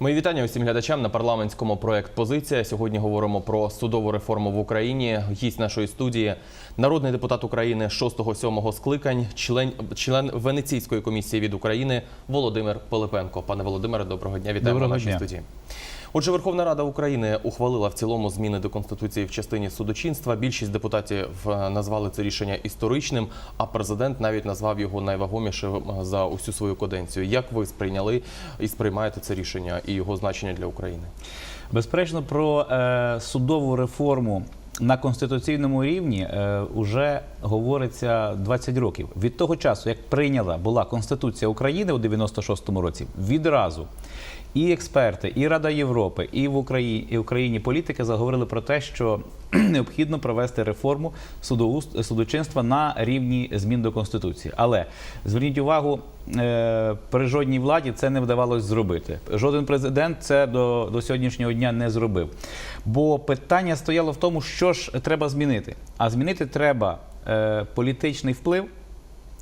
Мої вітання усім глядачам на парламентському проект Позиція. Сьогодні говоримо про судову реформу в Україні. Гість нашої студії народний депутат України 6-7 скликань, член член Венеційської комісії від України Володимир Пилипенко. Пане Володимире, доброго дня. Вітаємо Доброго на нашій дня. студії. Отже, Верховна Рада України ухвалила в цілому зміни до конституції в частині судочинства. Більшість депутатів е, назвали це рішення історичним, а президент навіть назвав його найвагомішим за усю свою каденцію. Як ви сприйняли і сприймаєте це рішення і його значення для України? Безперечно, про е, судову реформу на конституційному рівні е, уже говориться 20 років. Від того часу, як прийняла була Конституція України у 96-му році, відразу і експерти, і Рада Європи, і в Україні, і Україні політики заговорили про те, що необхідно провести реформу судочинства на рівні змін до Конституції. Але зверніть увагу, е, при жодній владі це не вдавалося зробити. Жоден президент це до, до сьогоднішнього дня не зробив. Бо питання стояло в тому, що ж треба змінити. А змінити треба е, політичний вплив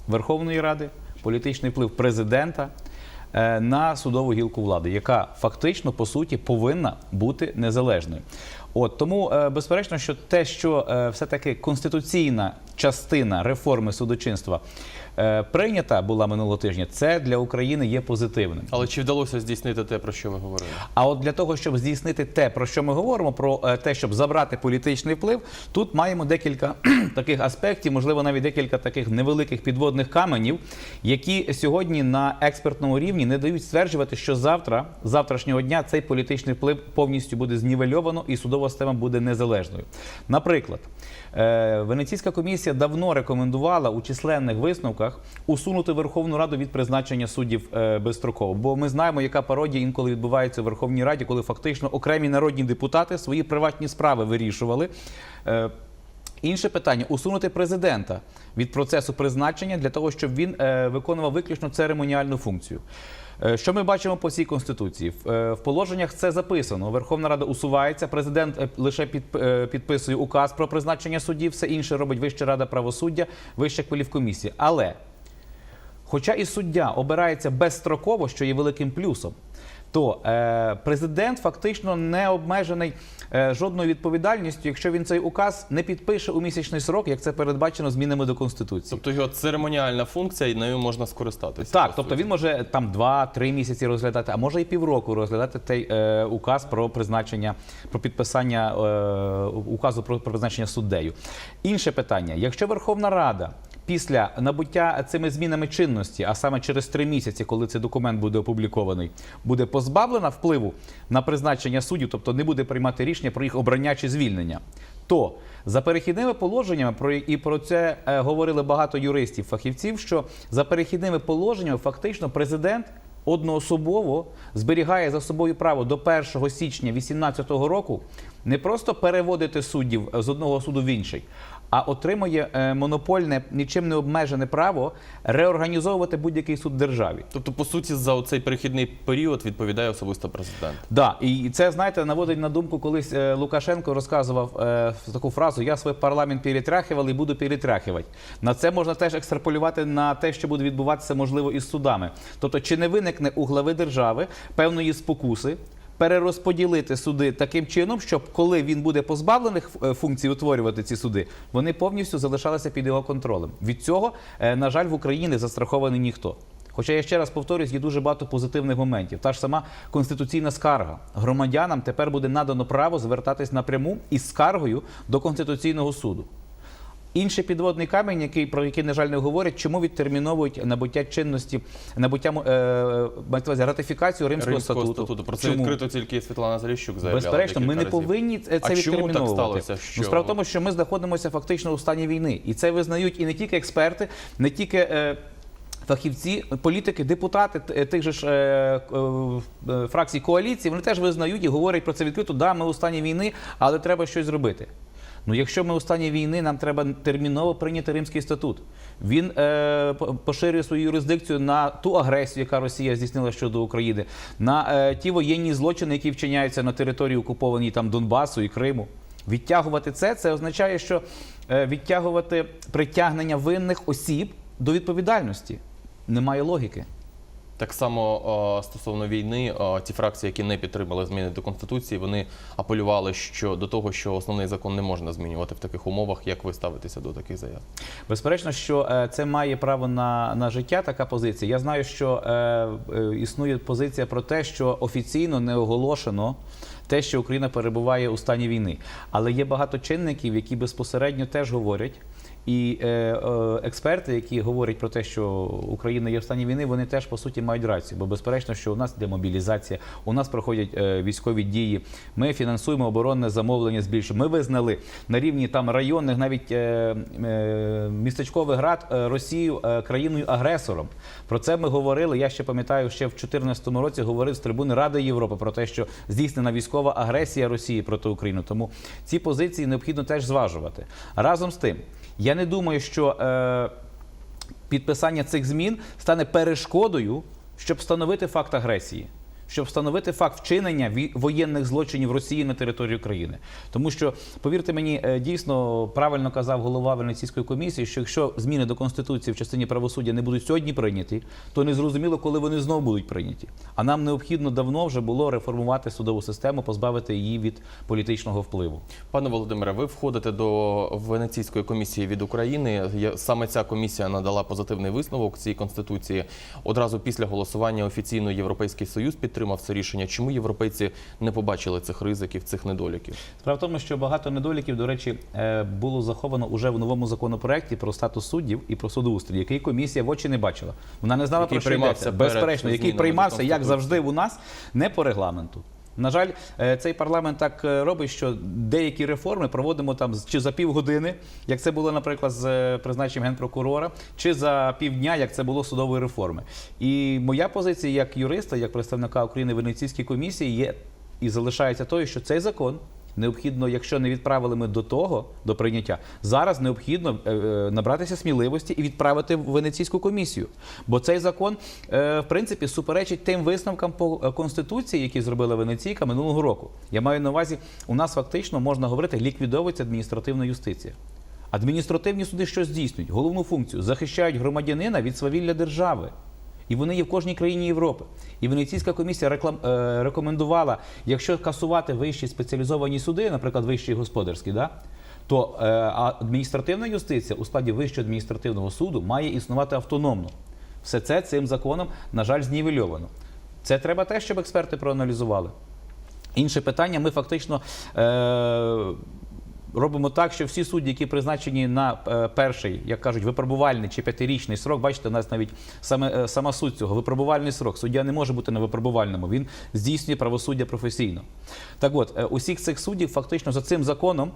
Верховної Ради, політичний вплив президента на судову гілку влади, яка фактично по суті повинна бути незалежною. От тому е, безперечно, що те, що е, все-таки конституційна частина реформи судочинства е, прийнята була минулого тижня, це для України є позитивним. Але чи вдалося здійснити те, про що ви говорили? А от для того, щоб здійснити те, про що ми говоримо, про е, те, щоб забрати політичний вплив, тут маємо декілька таких аспектів, можливо, навіть декілька таких невеликих підводних каменів, які сьогодні на експертному рівні не дають стверджувати, що завтра, завтрашнього дня, цей політичний вплив повністю буде знівельовано і судова система буде незалежною. Наприклад, е, Венеційська комісія давно рекомендувала у численних висновках усунути Верховну Раду від призначення суддів е, безстроково. Бо ми знаємо, яка пародія інколи відбувається в Верховній Раді, коли фактично окремі народні депутати свої приватні справи вирішували. Е, Інше питання усунути президента від процесу призначення для того, щоб він е, виконував виключно церемоніальну функцію. Е, Що ми бачимо по всій конституції? В, е, положеннях це записано. Верховна Рада усувається. Президент е, лише підписує указ про призначення суддів. Все інше робить Вища рада правосуддя, Вища кваліфкомісія. Але Хоча і суддя обирається безстроково, що є великим плюсом, то е, президент фактично не обмежений е, жодною відповідальністю, якщо він цей указ не підпише у місячний срок, як це передбачено змінами до конституції. Тобто його церемоніальна функція, і нею можна скористатися. Так, тобто суті. він може там 2-3 місяці розглядати, а може і півроку розглядати цей е, указ про призначення, про підписання е, указу про, про призначення суддею. Інше питання: якщо Верховна Рада після набуття цими змінами чинності, а саме через 3 місяці, коли цей документ буде опублікований, буде позбавлена впливу на призначення суддів, тобто не буде приймати рішення про їх обрання чи звільнення. То за перехідними положеннями, про і про це е, говорили багато юристів, фахівців, що за перехідними положеннями фактично президент одноособово зберігає за собою право до 1 січня 2018 року не просто переводити суддів з одного суду в інший, а отримує е, монопольне, нічим не обмежене право реорганізовувати будь-який суд державі. Тобто, по суті, за цей перехідний період відповідає особисто президент. Да, і це знаєте, наводить на думку, колись е, Лукашенко розказував е, таку фразу: Я свій парламент перетряхував і буду перетряхувати. На це можна теж екстраполювати на те, що буде відбуватися можливо із судами. Тобто, чи не виникне у глави держави певної спокуси? Перерозподілити суди таким чином, щоб коли він буде позбавлений е, функцій утворювати ці суди, вони повністю залишалися під його контролем. Від цього, е, на жаль, в Україні застрахований ніхто. Хоча я ще раз повторюсь, є дуже багато позитивних моментів. Та ж сама конституційна скарга. Громадянам тепер буде надано право звертатись напряму із скаргою до Конституційного суду. Інший підводний камінь, який про який, на жаль, не говорять, чому відтерміновують набуття чинності, набуття е, ратифікацію римського, Римського статуту. статуту. Про це Чому? відкрито тільки Світлана Заліщук заявляла. Безперечно, ми не разів. повинні це А чому так сталося? Що? Ну, справа в тому, що ми знаходимося фактично у стані війни, і це визнають і не тільки експерти, не тільки. Е, Фахівці, політики, депутати тих же ж е, е, фракцій коаліції, вони теж визнають і говорять про це відкрито. Да, ми у стані війни, але треба щось зробити. Ну, якщо ми у стані війни, нам треба терміново прийняти Римський статут. Він е, поширює свою юрисдикцію на ту агресію, яка Росія здійснила щодо України, на е, ті воєнні злочини, які вчиняються на території окупованій там Донбасу і Криму. Відтягувати це, це означає, що е, відтягувати притягнення винних осіб до відповідальності. Немає логіки. Так само стосовно війни, ті фракції, які не підтримали зміни до конституції, вони апелювали що до того, що основний закон не можна змінювати в таких умовах. Як ви ставитеся до таких заяв? Безперечно, що е, це має право на, на життя, така позиція. Я знаю, що е, е, існує позиція про те, що офіційно не оголошено те, що Україна перебуває у стані війни. Але є багато чинників, які безпосередньо теж говорять. І е, е, експерти, які говорять про те, що Україна є в стані війни, вони теж по суті мають рацію. Бо безперечно, що у нас йде мобілізація, у нас проходять е, військові дії. Ми фінансуємо оборонне замовлення збільшуємо. Ми визнали на рівні там районних, навіть е, е, містечкових рад е, Росію е, країною агресором. Про це ми говорили. Я ще пам'ятаю, ще в 2014 році говорив з трибуни Ради Європи про те, що здійснена військова агресія Росії проти України. Тому ці позиції необхідно теж зважувати. Разом з тим, я не думаю, що е, підписання цих змін стане перешкодою, щоб встановити факт агресії. Щоб встановити факт вчинення воєнних злочинів Росії на території України, тому що повірте мені, е, дійсно правильно казав голова Венеційської комісії, що якщо зміни до конституції в частині правосуддя не будуть сьогодні прийняті, то не зрозуміло, коли вони знову будуть прийняті. А нам необхідно давно вже було реформувати судову систему, позбавити її від політичного впливу. Пане Володимире, ви входите до Венеційської комісії від України. Саме ця комісія надала позитивний висновок цій конституції. Одразу після голосування офіційно Європейський Союз підтримав це рішення. Чому європейці не побачили цих ризиків, цих недоліків? Справа в тому, що багато недоліків, до речі, е, було заховано уже в новому законопроекті про статус суддів і про судоустрій, який комісія в очі не бачила. Вона не знала Який про що йдеться. Безперечно, який приймався, як завжди, у нас не по регламенту. На жаль, е, цей парламент так е, робить, що деякі реформи проводимо там чи за півгодини, як це було, наприклад, з е, призначенням генпрокурора, чи за півдня, як це було судової реформи. І моя позиція як юриста, як представника України в комісії, є і залишається тою, що цей закон. Необхідно, якщо не відправили ми до того, до прийняття, зараз необхідно е, е, набратися сміливості і відправити в Венеційську комісію. Бо цей закон, е, в принципі, суперечить тим висновкам по конституції, які зробила Венеційка минулого року. Я маю на увазі, у нас фактично можна говорити, ліквідовується адміністративна юстиція. Адміністративні суди що здійснюють? Головну функцію захищають громадянина від свавілля держави. І вони є в кожній країні Європи. І Венеційська комісія реклам, е, рекомендувала, якщо касувати вищі спеціалізовані суди, наприклад, вищий господарський, да, то е, адміністративна юстиція у складі Вищого адміністративного суду має існувати автономно. Все це цим законом, на жаль, знівельовано. Це треба теж, щоб експерти проаналізували. Інше питання, ми фактично е, робимо так, що всі судді, які призначені на е, перший, як кажуть, випробувальний чи п'ятирічний срок, бачите, у нас навіть саме, е, сама суть цього, випробувальний срок. Суддя не може бути на випробувальному, він здійснює правосуддя професійно. Так от, е, усіх цих суддів фактично за цим законом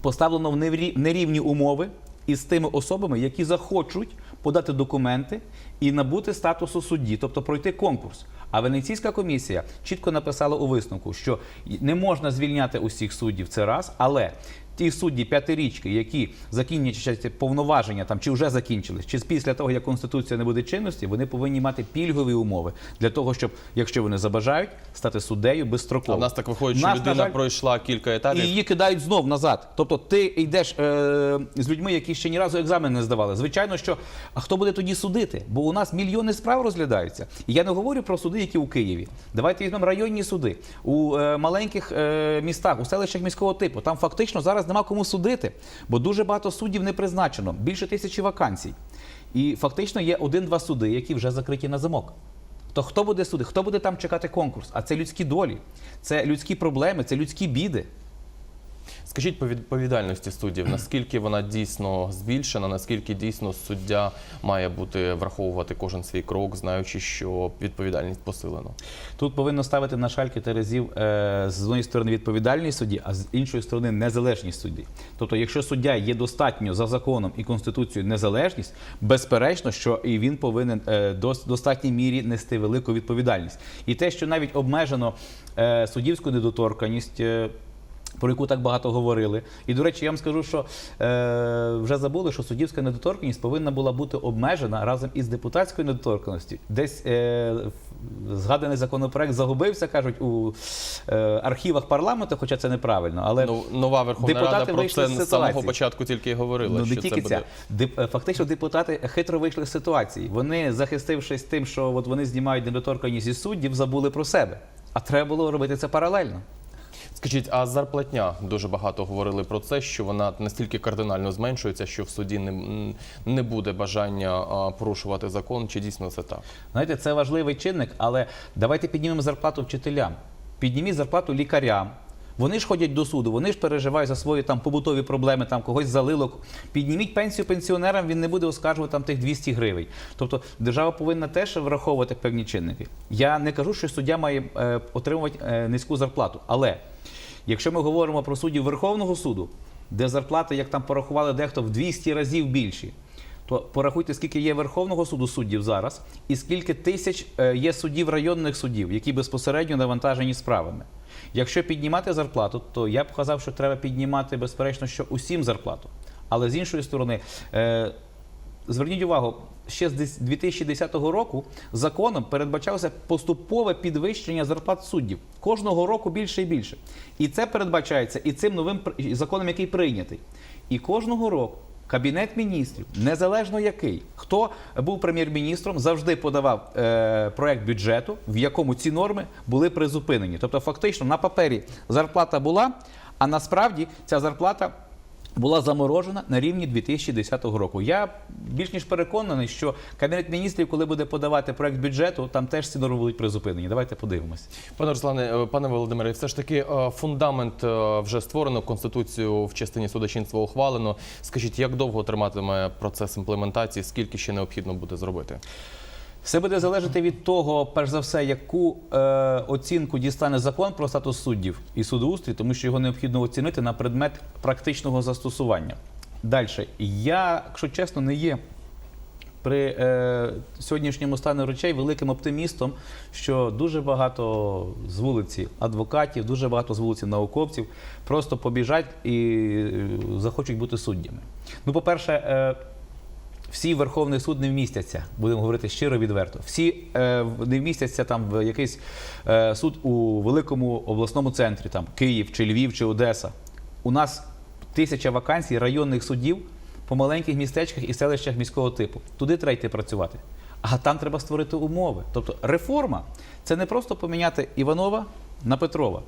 поставлено в нерівні умови із тими особами, які захочуть подати документи і набути статусу судді, тобто пройти конкурс. А Венеційська комісія чітко написала у висновку, що не можна звільняти усіх суддів це раз, але ті судді п'ятирічки, які закінчать повноваження там чи вже закінчились, чи після того як конституція не буде чинності, вони повинні мати пільгові умови для того, щоб, якщо вони забажають, стати суддею А безстроково. в нас так виходить, що Нас, людина жаль, пройшла кілька етапів. і її кидають знов назад. Тобто ти йдеш е, з людьми, які ще ні разу екзамен не здавали. Звичайно, що а хто буде тоді судити? Бо у нас мільйони справ розглядаються. І я не говорю про суди, які у Києві. Давайте візьмемо районні суди у е, маленьких е, містах, у селищах міського типу. Там фактично зараз нема кому судити, бо дуже багато суддів не призначено, більше тисячі вакансій. І фактично є один-два суди, які вже закриті на замок. То хто буде судити? Хто буде там чекати конкурс? А це людські долі, це людські проблеми, це людські біди. Скажіть по відповідальності суддів, наскільки вона дійсно збільшена, наскільки дійсно суддя має бути враховувати кожен свій крок, знаючи, що відповідальність посилена. Тут повинно ставити на шальки терезів е, з однієї сторони відповідальність судді, а з іншої сторони незалежність судді. Тобто, якщо суддя є достатньо за законом і конституцією незалежність, безперечно, що і він повинен е, дос- достатній мірі нести велику відповідальність. І те, що навіть обмежено е, суддівську недоторканність. Про яку так багато говорили. І, до речі, я вам скажу, що е, вже забули, що суддівська недоторканність повинна була бути обмежена разом із депутатською недоторканністю. Десь е, згаданий законопроект загубився, кажуть, у е, архівах парламенту, хоча це неправильно. Але Ну, нова Верховна депутати Рада про вийшли це з самого початку тільки і говорила. Ну, що тільки це буде... Деп- е, Фактично, депутати хитро вийшли з ситуації. Вони, захистившись тим, що от вони знімають недоторканність із суддів, забули про себе. А треба було робити це паралельно. Скажіть, а зарплатня дуже багато говорили про це, що вона настільки кардинально зменшується, що в суді не, не буде бажання порушувати закон. Чи дійсно це так? Знаєте, це важливий чинник, але давайте піднімемо зарплату вчителям, підніміть зарплату лікарям. Вони ж ходять до суду, вони ж переживають за свої там побутові проблеми, там когось залило. Підніміть пенсію пенсіонерам, він не буде оскаржувати там тих 200 гривень. Тобто держава повинна теж враховувати певні чинники. Я не кажу, що суддя має е, отримувати е, низьку зарплату, але якщо ми говоримо про суддів Верховного суду, де зарплати, як там порахували дехто, в 200 разів більші, то порахуйте, скільки є Верховного суду суддів зараз, і скільки тисяч е, є суддів районних суддів, які безпосередньо навантажені справами. Якщо піднімати зарплату, то я б казав, що треба піднімати безперечно, що усім зарплату. Але з іншої сторони, е, зверніть увагу, ще з дес- 2010 року законом передбачалося поступове підвищення зарплат суддів кожного року більше і більше. І це передбачається і цим новим законом, який прийнятий. І кожного року. Кабінет міністрів, незалежно який, хто був прем'єр-міністром, завжди подавав е, проект бюджету, в якому ці норми були призупинені. Тобто, фактично на папері зарплата була, а насправді ця зарплата була заморожена на рівні 2010 року. Я більш ніж переконаний, що кабінет міністрів, коли буде подавати проект бюджету, там теж ці норми будуть призупинені. Давайте подивимось. Пане Руслане, е, пане Володимире, все ж таки е, фундамент е, вже створено, конституцію в частині судочинства ухвалено. Скажіть, як довго триматиме процес імплементації? Скільки ще необхідно буде зробити? Все буде залежати від того, перш за все, яку е, оцінку дістане закон про статус суддів і судоустрій, тому що його необхідно оцінити на предмет практичного застосування. Далі, я, якщо чесно, не є при е, сьогоднішньому стані речей великим оптимістом, що дуже багато з вулиці адвокатів, дуже багато з вулиці науковців просто побіжать і е, захочуть бути суддями. Ну, по-перше, е, всі Верховний суд не вмістяться, будемо говорити щиро відверто. Всі е, не вмістяться там в якийсь е, суд у великому обласному центрі, там Київ, чи Львів, чи Одеса. У нас тисяча вакансій районних суддів по маленьких містечках і селищах міського типу. Туди треба йти працювати. А там треба створити умови. Тобто реформа це не просто поміняти Іванова на Петрова.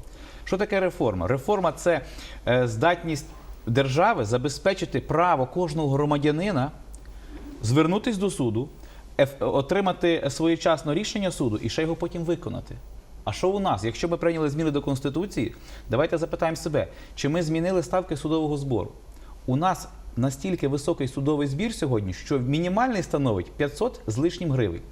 Що таке реформа? Реформа це е, здатність держави забезпечити право кожного громадянина звернутись до суду, отримати своєчасно рішення суду і ще його потім виконати. А що у нас? Якщо ми прийняли зміни до Конституції, давайте запитаємо себе, чи ми змінили ставки судового збору? У нас настільки високий судовий збір сьогодні, що мінімальний становить 500 з лишнім гривень.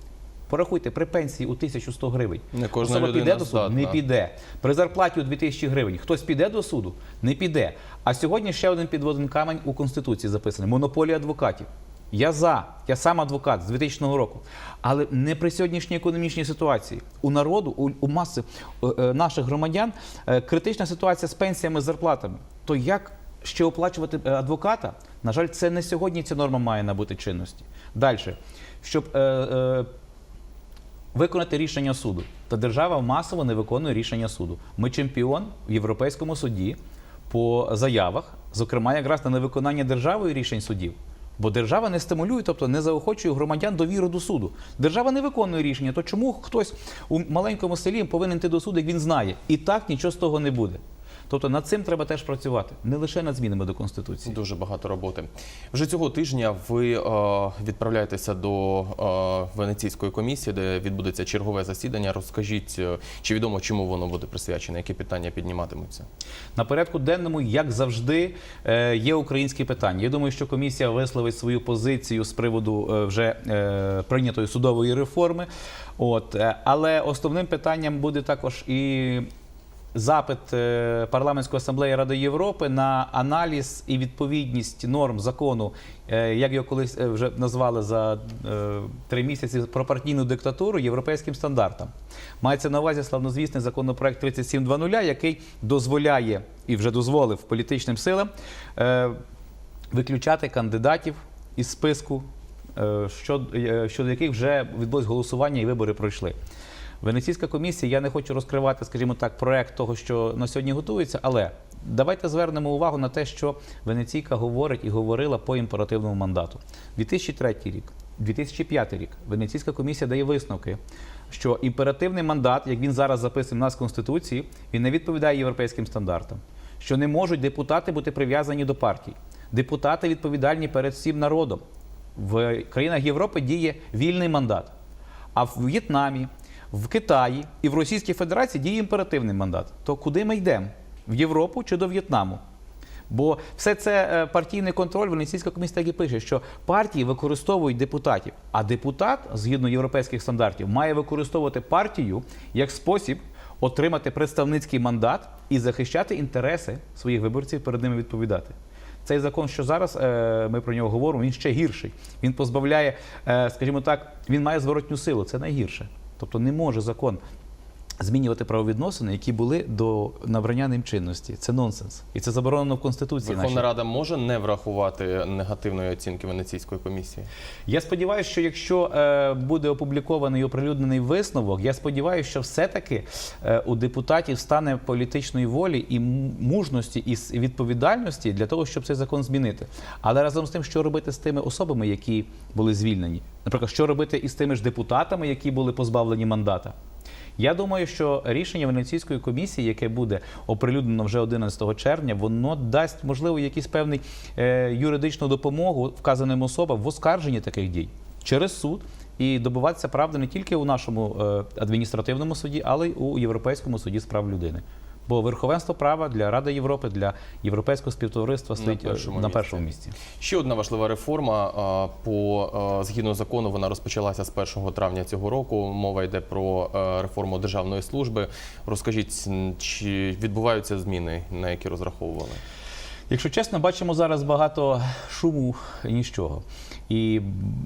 Порахуйте, при пенсії у 1100 гривень. Не кожна Особа піде до суду? Не піде. При зарплаті у 2000 гривень хтось піде до суду? Не піде. А сьогодні ще один підводний камень у Конституції записаний монополія адвокатів. Я за, я сам адвокат з 2000 року. Але не при сьогоднішній економічній ситуації. У народу, у, у маси е, е, наших громадян е, критична ситуація з пенсіями, з зарплатами. То як ще оплачувати адвоката? На жаль, це не сьогодні ця норма має набути чинності. Далі, щоб е, е, виконати рішення суду. Та держава масово не виконує рішення суду. Ми чемпіон в Європейському суді по заявах, зокрема, якраз на невиконання державою рішень судів. Бо держава не стимулює, тобто не заохочує громадян довіру до суду. Держава не виконує рішення. То чому хтось у маленькому селі повинен йти до суду, як він знає? І так нічого з того не буде. Тобто над цим треба теж працювати, не лише над змінами до конституції. Дуже багато роботи. Вже цього тижня ви е, відправляєтеся до е, Венеційської комісії, де відбудеться чергове засідання. Розкажіть, е, чи відомо, чому воно буде присвячене, які питання підніматимуться? На порядку денному, як завжди, е, є українські питання. Я думаю, що комісія висловить свою позицію з приводу е, вже е, прийнятої судової реформи. От, е, але основним питанням буде також і запит е, парламентської асамблеї Ради Європи на аналіз і відповідність норм закону, е, як його колись е, вже назвали за три місяці про партійну диктатуру європейським стандартам. Мається на увазі славнозвісний законопроект 3720, який дозволяє і вже дозволив політичним силам виключати кандидатів із списку, щодо яких вже відбулось голосування і вибори пройшли. Венеційська комісія, я не хочу розкривати, скажімо так, проект того, що на сьогодні готується, але давайте звернемо увагу на те, що Венеційка говорить і говорила по імперативному мандату. 2003 рік, 2005 рік Венеційська комісія дає висновки, що імперативний мандат, як він зараз записаний у нас в Конституції, він не відповідає європейським стандартам, що не можуть депутати бути прив'язані до партій. Депутати відповідальні перед всім народом. В країнах Європи діє вільний мандат. А в В'єтнамі, в Китаї і в Російській Федерації діє імперативний мандат. То куди ми йдемо? В Європу чи до В'єтнаму? Бо все це е, партійний контроль, Венеційська комісія так і пише, що партії використовують депутатів, а депутат, згідно європейських стандартів, має використовувати партію як спосіб отримати представницький мандат і захищати інтереси своїх виборців, перед ними відповідати. Цей закон, що зараз е, ми про нього говоримо, він ще гірший. Він позбавляє, е, скажімо так, він має зворотню силу. Це найгірше. Тобто не може закон змінювати правовідносини, які були до набрання ним чинності. Це нонсенс. І це заборонено в Конституції. Верховна нашій. Рада може не врахувати негативної оцінки Венеційської комісії. Я сподіваюся, що якщо е, буде опублікований і оприлюднений висновок, я сподіваюся, що все-таки е, у депутатів стане політичної волі і мужності і відповідальності для того, щоб цей закон змінити. Але разом з тим, що робити з тими особами, які були звільнені, наприклад, що робити із тими ж депутатами, які були позбавлені мандата. Я думаю, що рішення Венеційської комісії, яке буде оприлюднено вже 11 червня, воно дасть можливо якийсь певний е, юридичну допомогу вказаним особам в оскарженні таких дій через суд і добиватися правди не тільки у нашому е, адміністративному суді, але й у Європейському суді з прав людини. Бо верховенство права для Ради Європи, для європейського співтовариства стоїть е, першому на першому місці. Ще одна важлива реформа. По згідно закону вона розпочалася з 1 травня цього року. Мова йде про е, реформу державної служби. Розкажіть, чи відбуваються зміни, на які розраховували? Якщо чесно, бачимо зараз багато шуму нічого. І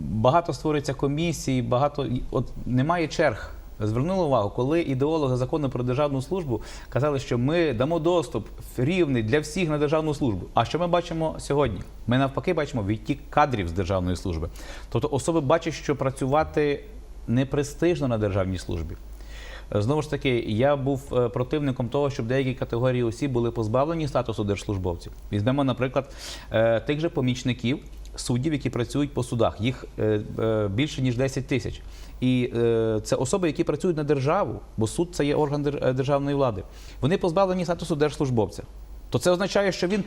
багато створюється комісій, багато от немає черг. Звернули увагу, коли ідеологи закону про державну службу казали, що ми дамо доступ рівний для всіх на державну службу. А що ми бачимо сьогодні? Ми навпаки бачимо відтік кадрів з державної служби. Тобто особи бачать, що працювати непрестижно на державній службі. Знову ж таки, я був е, противником того, щоб деякі категорії осіб були позбавлені статусу держслужбовців. Візьмемо, наприклад, е, тих же помічників суддів, які працюють по судах. Їх е, е, більше ніж 10 тисяч. І е, це особи, які працюють на державу, бо суд це є орган державної влади. Вони позбавлені статусу держслужбовця. То це означає, що він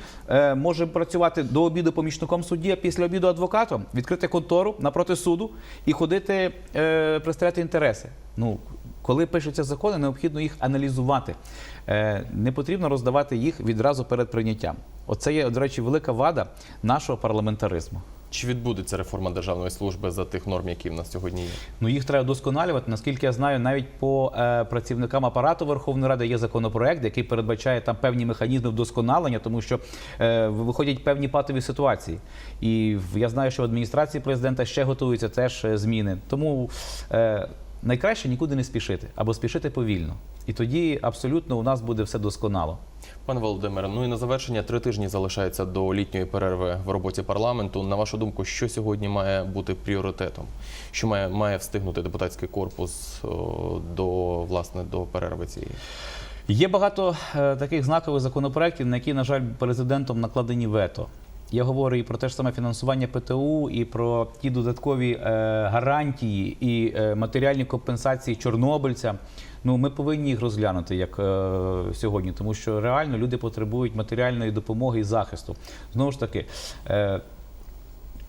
може працювати до обіду помічником судді, а після обіду адвокатом, відкрити контору напроти суду і ходити е, інтереси. Ну, коли пишуться закони, необхідно їх аналізувати. Е, не потрібно роздавати їх відразу перед прийняттям. Оце є, до речі, велика вада нашого парламентаризму. Чи відбудеться реформа державної служби за тих норм, які в нас сьогодні є? Ну їх треба досконалювати. Наскільки я знаю, навіть по е, працівникам апарату Верховної Ради є законопроект, який передбачає там певні механізми вдосконалення, тому що е, виходять певні патові ситуації. І я знаю, що в адміністрації президента ще готуються теж е, зміни. Тому е, найкраще нікуди не спішити або спішити повільно. І тоді абсолютно у нас буде все досконало. Пане Володимире, ну і на завершення три тижні залишається до літньої перерви в роботі парламенту. На вашу думку, що сьогодні має бути пріоритетом? Що має, має встигнути депутатський корпус до власне до перерви цієї? Є багато е, таких знакових законопроєктів, на які, на жаль, президентом накладені вето. Я говорю і про те ж саме фінансування ПТУ, і про ті додаткові е, гарантії і е, матеріальні компенсації чорнобильцям. Ну, ми повинні їх розглянути як е, сьогодні, тому що реально люди потребують матеріальної допомоги і захисту. Знову ж таки. Е,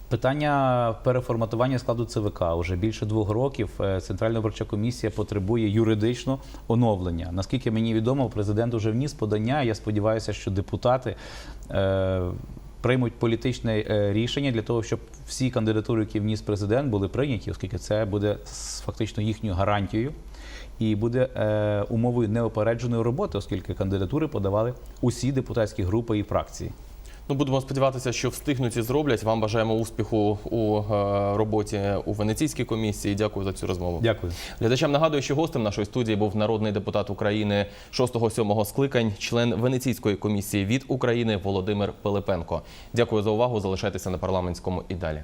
Питання переформатування складу ЦВК уже більше двох років. е, Центральна виборча комісія потребує юридично оновлення. Наскільки мені відомо, президент уже вніс подання. Я сподіваюся, що депутати е, приймуть політичне е, рішення для того, щоб всі кандидатури, які вніс президент, були прийняті, оскільки це буде фактично їхньою гарантією. і буде е, умовою неопередженої роботи, оскільки кандидатури подавали усі депутатські групи і фракції. Ну, будемо сподіватися, що встигнуть і зроблять. Вам бажаємо успіху у е, роботі у Венеційській комісії. Дякую за цю розмову. Дякую. Глядачам нагадую, що гостем нашої студії був народний депутат України 6-7 скликань, член Венеційської комісії від України Володимир Пилипенко. Дякую за увагу. Залишайтеся на парламентському і далі.